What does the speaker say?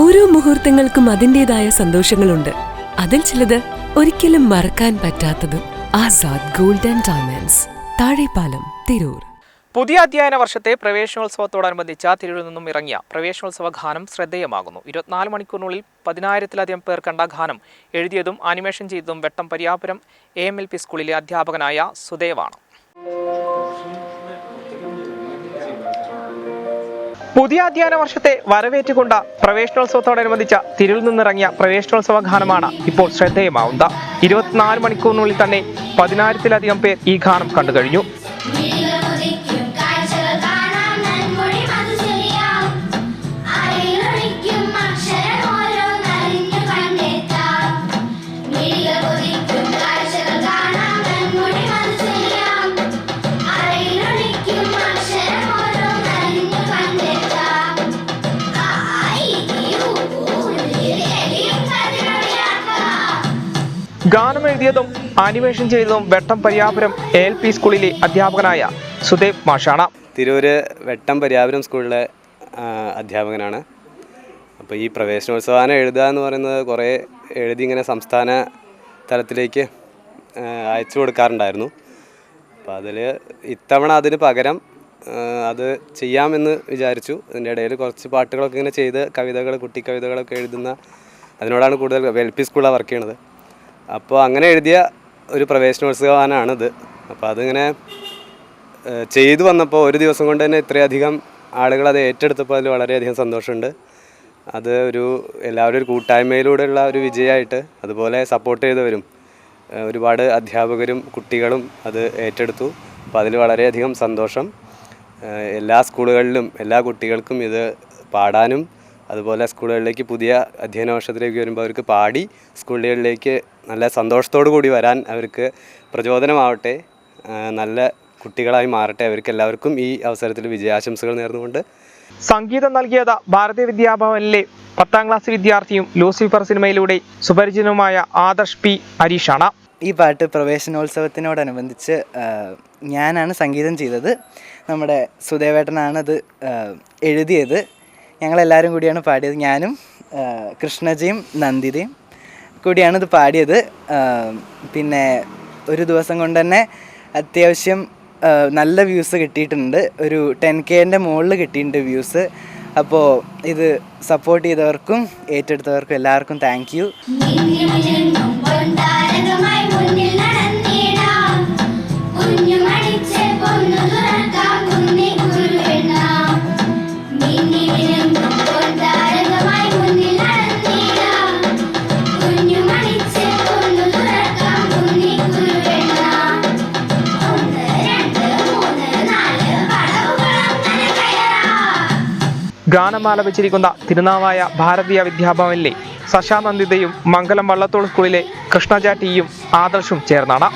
ഓരോ മുഹൂർത്തങ്ങൾക്കും അതിന്റെതായ സന്തോഷങ്ങളുണ്ട്. അതിൽ ചിലത് ഒരിക്കലും മറക്കാൻ പറ്റാത്തതും ആസാദ് ഗോൾഡൻ ഡയമണ്ട്സ് താഴെപ്പാലം തിരൂർ. പുതിയ അധ്യയന വർഷത്തെ പ്രവേശനോത്സവത്തോടനുബന്ധിച്ച തിരൂരിൽ നിന്നും ഇറങ്ങിയ പ്രവേശനോത്സവ ഗാനം ശ്രദ്ധേയമാകുന്നു. ഇരുപത്തിനാല് മണിക്കൂറിനുള്ളിൽ പതിനായിരത്തിലധികം പേർ കണ്ട ഗാനം എഴുതിയതും ആനിമേഷൻ ചെയ്തതും Vettam Pariyapuram A M L P സ്കൂളിലെ അധ്യാപകനായ സുദേവാണ്. പുതിയ അധ്യയന വർഷത്തെ വരവേറ്റുകൊണ്ട പ്രവേശനോത്സവത്തോടനുബന്ധിച്ച തിരുവിൽ നിന്നിറങ്ങിയ പ്രവേശനോത്സവ ഗാനമാണ് ഇപ്പോൾ ശ്രദ്ധേയമാവുന്നത്. ഇരുപത്തിനാല് മണിക്കൂറിനുള്ളിൽ തന്നെ പതിനായിരത്തിലധികം പേർ ഈ ഗാനം കണ്ടു കഴിഞ്ഞു ഗാനം എഴുതിയതും ആനിമേഷൻ ചെയ്തതും വെട്ടം പരിയാപുരം എൽ പി സ്കൂളിലെ അധ്യാപകനായ സുദേവ് മാഷാണ്. തിരൂര് വെട്ടം പരിയാപുരം സ്കൂളിലെ അധ്യാപകനാണ്. അപ്പോൾ ഈ പ്രവേശനോത്സവാനം എഴുതുക എന്ന് പറയുന്നത് കുറേ എഴുതി ഇങ്ങനെ സംസ്ഥാന തലത്തിലേക്ക് അയച്ചു കൊടുക്കാറുണ്ടായിരുന്നു. അപ്പോൾ അതിൽ ഇത്തവണ അതിന് പകരം അത് ചെയ്യാമെന്ന് വിചാരിച്ചു. ഇതിന്റെ ഇടയിൽ കുറച്ച് പാട്ടുകളൊക്കെ ഇങ്ങനെ ചെയ്ത് കവിതകൾ കുട്ടി കവിതകളൊക്കെ എഴുതുന്ന അതിനോടാണ് കൂടുതൽ എൽ പി സ്കൂളിലാണ് വർക്ക് ചെയ്യണത്. അപ്പോൾ അങ്ങനെ എഴുതിയ ഒരു പ്രവേശനോത്സവമാണിത്. അപ്പോൾ അതിങ്ങനെ ചെയ്തു വന്നപ്പോൾ ഒരു ദിവസം കൊണ്ട് തന്നെ ഇത്രയധികം ആളുകൾ അത് ഏറ്റെടുത്തപ്പോൾ അതിൽ വളരെയധികം സന്തോഷമുണ്ട്. അത് ഒരു എല്ലാവരും ഒരു കൂട്ടായ്മയിലൂടെയുള്ള ഒരു വിജയമായിട്ട് അതുപോലെ സപ്പോർട്ട് ചെയ്തവരും ഒരുപാട് അധ്യാപകരും കുട്ടികളും അത് ഏറ്റെടുത്തു. അപ്പോൾ അതിൽ വളരെയധികം സന്തോഷം. എല്ലാ സ്കൂളുകളിലും എല്ലാ കുട്ടികൾക്കും ഇത് പാടാനും അതുപോലെ സ്കൂളുകളിലേക്ക് പുതിയ അധ്യയന വർഷത്തിലേക്ക് വരുമ്പോൾ അവർക്ക് പാടി സ്കൂളുകളിലേക്ക് നല്ല സന്തോഷത്തോടു കൂടി വരാൻ അവർക്ക് പ്രചോദനമാവട്ടെ നല്ല കുട്ടികളായി മാറട്ടെ. അവർക്ക് എല്ലാവർക്കും ഈ അവസരത്തിൽ വിജയാശംസകൾ നേർന്നുകൊണ്ട്. സംഗീതം നൽകിയത് ഭാരതീയ വിദ്യാഭവനിലെ പത്താം ക്ലാസ് വിദ്യാർത്ഥിയും ലൂസിഫർ സിനിമയിലൂടെ സുപരിചിതനുമായ ആദർശ് പി ഹരീഷാണ്. ഈ പാട്ട് പ്രവേശനോത്സവത്തിനോടനുബന്ധിച്ച് ഞാനാണ് സംഗീതം ചെയ്തത്. നമ്മുടെ സുദേവേട്ടനാണ് അത് എഴുതിയത്. ഞങ്ങളെല്ലാവരും കൂടിയാണ് പാടിയത്. ഞാനും കൃഷ്ണജിയും നന്ദിതയും കൂടിയാണ് ഇത് പാടിയത് പിന്നെ ഒരു ദിവസം കൊണ്ട് തന്നെ അത്യാവശ്യം നല്ല വ്യൂസ് കിട്ടിയിട്ടുണ്ട്. ഒരു ടെൻ കെന്റെ മുകളിൽ കിട്ടിയിട്ടുണ്ട് വ്യൂസ്. അപ്പോൾ ഇത് സപ്പോർട്ട് ചെയ്തവർക്കും ഏറ്റെടുത്തവർക്കും എല്ലാവർക്കും താങ്ക് യു. കുഞ്ഞുമണിച്ച് പൊന്നു തുറക്കാം. ഗാനം വെച്ചിരിക്കുന്ന തിരുനാവായ ഭാരതീയ വിദ്യാഭവനിലെ സശാനന്ദിതയും മംഗലം വള്ളത്തോൾ സ്കൂളിലെ കൃഷ്ണജ ടിയും ആദർശും ചേർന്നാണ്.